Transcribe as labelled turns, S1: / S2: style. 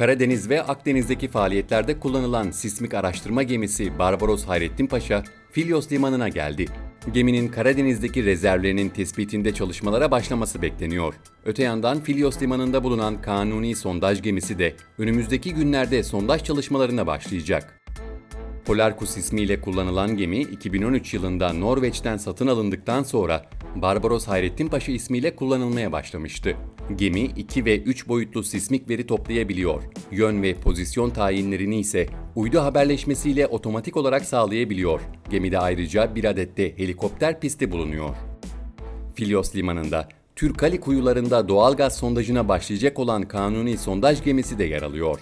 S1: Karadeniz ve Akdeniz'deki faaliyetlerde kullanılan sismik araştırma gemisi Barbaros Hayrettin Paşa, Filyos limanına geldi. Geminin Karadeniz'deki rezervlerinin tespitinde çalışmalara başlaması bekleniyor. Öte yandan Filyos limanında bulunan kanuni sondaj gemisi de önümüzdeki günlerde sondaj çalışmalarına başlayacak. Polarkus ismiyle kullanılan gemi 2013 yılında Norveç'ten satın alındıktan sonra Barbaros Hayrettin Paşa ismiyle kullanılmaya başlamıştı. Gemi 2 ve 3 boyutlu sismik veri toplayabiliyor. Yön ve pozisyon tayinlerini ise uydu haberleşmesiyle otomatik olarak sağlayabiliyor. Gemide ayrıca bir adet de helikopter pisti bulunuyor. Filyos limanında Türkali kuyularında doğalgaz sondajına başlayacak olan kanuni sondaj gemisi de yer alıyor.